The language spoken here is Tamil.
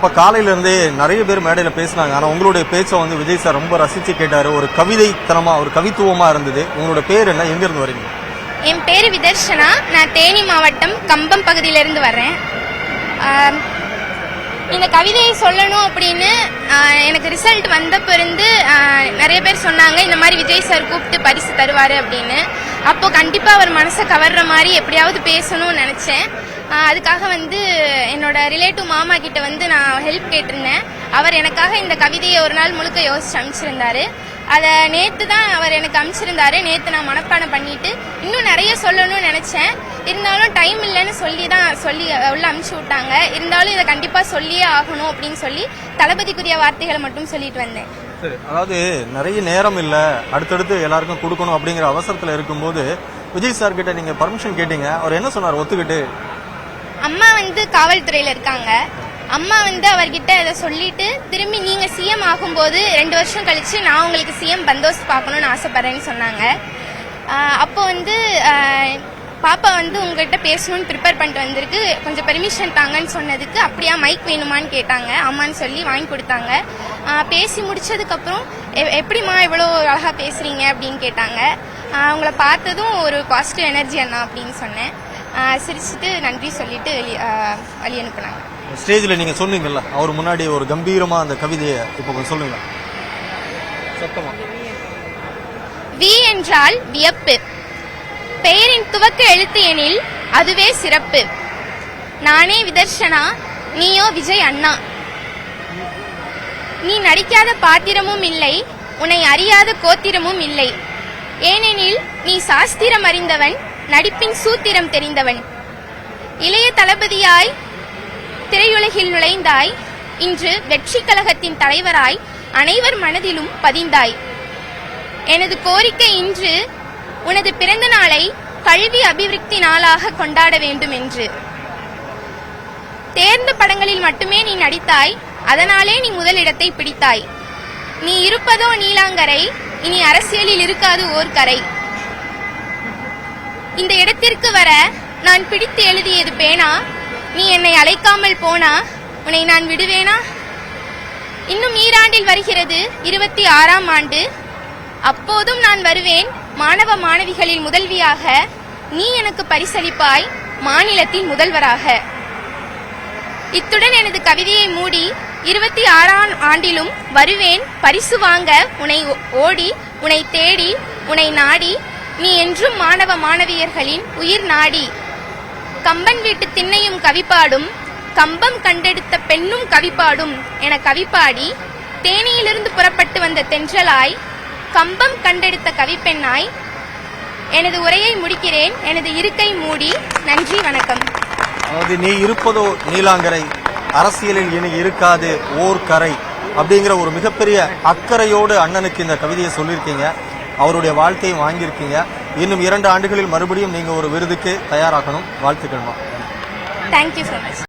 அப்போ காலையிலேருந்தே நிறைய பேர் மேடையில் பேசினாங்க. ஆனால் உங்களுடைய பேச்சை வந்து விஜய் சார் ரொம்ப ரசித்து கேட்டார். ஒரு கவிதைத்தனமாக ஒரு கவித்துவமாக இருந்தது. உங்களோட பேர் என்ன? எங்கேருந்து வரீங்க? என் பேர் விதர்ஷனா. நான் தேனி மாவட்டம் கம்பம் பகுதியிலேருந்து வரேன் இந்த கவிதையை சொல்லணும் அப்படின்னு எனக்கு ரிசல்ட் வந்தப்ப இருந்து நிறைய பேர் சொன்னாங்க இந்த மாதிரி விஜய் சார் கூப்பிட்டு பரிசு தருவார் அப்படின்னு. அப்போ கண்டிப்பாக அவர் மனசை கவர்ற மாதிரி எப்படியாவது பேசணும்னு நினச்சேன். அதுக்காக வந்து என்னோட ரிலேட்டிவ் மாமா கிட்ட வந்து நான் ஹெல்ப் கேட்டிருந்தேன். அவர் எனக்காக இந்த கவிதையை ஒரு நாள் முழுக்க யோசிச்சு அமைச்சிருந்தாரு அதை நேற்று தான் அவர் எனக்கு அனுப்பிச்சிருந்தாரு. நேற்று நான் மனப்பாடம் பண்ணிட்டு இன்னும் நிறைய சொல்லணும்னு நினச்சேன். இருந்தாலும் டைம் இல்லைன்னு சொல்லி தான் சொல்லி உள்ள அனுப்பிச்சு விட்டாங்க. இருந்தாலும் இதை கண்டிப்பாக சொல்லியே ஆகணும் அப்படின்னு சொல்லி தளபதிக்குரிய வார்த்தைகளை மட்டும் சொல்லிட்டு வந்தேன். சரி அதாவது நிறைய நேரம் இல்ல. அடுத்தடுத்து எல்லாருக்கும் கொடுக்கணும் அப்படிங்கிற அவசரத்துல இருக்கும்போது விஜய் சார் கிட்ட நீங்க பர்மிஷன் கேட்டீங்க. அவர் என்ன சொன்னார்? ஒத்துக்கிட்டு. அம்மா வந்து காவல்துறையில இருக்காங்க. அம்மா வந்து அவர்கிட்ட இதை சொல்லிட்டு திரும்பி நீங்க சிஎம் ஆகும்போது ரெண்டு வருஷம் கழிச்சு நான் உங்களுக்கு சிஎம் பந்தோஸ் பார்க்கணும்னு ஆசைப்படுறேன்னு சொன்னாங்க. அப்போ வந்து பாப்பா வந்து உங்ககிட்ட பேசணும்னு ப்ரிப்பேர் பண்ணிட்டு வந்திருக்கு. கொஞ்சம் பெர்மிஷன் தாங்கன்னு சொன்னதுக்கு அப்படியா மைக் வேணுமான்னு கேட்டாங்க. அம்மான்னு சொல்லி வாங்கி கொடுத்தாங்க. பேசி முடிச்சதுக்கப்புறம் எப்படிம்மா இவ்வளோ அழகாக பேசுறீங்க அப்படின்னு கேட்டாங்க. அவங்கள பார்த்ததும் ஒரு பாசிட்டிவ் எனர்ஜி அண்ணா அப்படின்னு சொன்னேன். சிரிச்சுட்டு நன்றி சொல்லிட்டு வழி அனுப்புனாங்க. ஸ்டேஜ்ல நீங்க சொன்னீங்கல்ல அவர் முன்னாடி ஒரு கம்பீரமா அந்த கவிதையை இப்போ கொஞ்சம் சொல்லுங்க. சத்தமா. வி என்றால் வியப்பு. பெயரின் துவக்க எழுத்து எனில் அதுவே சிறப்பு. நானே விதர்ஷனா? நீயோ விஜய் அண்ணா. நீ நடிக்காத பாத்திரமும் இல்லை உன்னை அறியாத கோத்திரமும் இல்லை. ஏனெனில் நீ சாஸ்திரம் அறிந்தவன் நடிப்பின் சூத்திரம் தெரிந்தவன். இளைய தளபதியாய் திரையுலகில் நுழைந்தாய் இன்று வெற்றி கழகத்தின் தலைவராய் அனைவர் மனதிலும் பதிந்தாய். எனது கோரிக்கை இன்று உனது பிறந்த நாளை கல்வி அபிவிருத்தி நாளாக கொண்டாட வேண்டும் என்று தேர்ந்த படங்களில் மட்டுமே நீ நடித்தாய் அதனாலே நீ முதலிடத்தை பிடித்தாய். நீ இருப்பதோ நீலாங்கரை இனி அரசியலில் இருக்காது ஓர் கரை இந்த இடத்திற்கு வர நான் பிடித்து எழுதியது பேனா? நீ என்னை அழைக்காமல் போனா? உன்னை நான் விடுவேனா? இன்னும் ஈராண்டில் வருகிறது இருபத்தி ஆறாம் ஆண்டு. அப்போதும் நான் வருவேன் மாணவ மாணவிகளில் முதல்வியாக நீ எனக்கு பரிசளிப்பாய் மாநிலத்தின் முதல்வராக. இத்துடன் எனது கவிதையை மூடி இருபத்தி ஆறாம் ஆண்டிலும் வருவேன். பரிசு வாங்க உன்னை ஓ- ஓடி உன்னை தேடி உன்னை நாடி நீ என்றும் மாணவ மாணவியர்களின் உயிர் நாடி. கம்பன் வீட்டு திண்ணையும் கவிப்பாடும் கம்பம் கண்டெடுத்த பெண்ணும் கவிப்பாடும் என கவிப்பாடி தேனியிலிருந்து புறப்பட்டு வந்த தென்றலாய் கம்பம் கண்டெடுத்த கவிப்பெண்ணாய் எனது உரையை முடிக்கிறேன். எனது இருக்கை மூடி. நன்றி வணக்கம். அதாவது நீ இருப்பதோ நீலாங்கரை அரசியலில் இனி இருக்காது ஓர் கரை அப்படிங்கிற ஒரு மிகப்பெரிய அக்கறையோடு அண்ணனுக்கு இந்த கவிதையை சொல்லியிருக்கீங்க. அவருடைய வாழ்க்கையும் வாங்கியிருக்கீங்க. இன்னும் இரண்டு ஆண்டுகளில் மறுபடியும் நீங்க ஒரு விருதுக்கு தயாராகணும். வாழ்த்துக்கள்மா. Thank you so much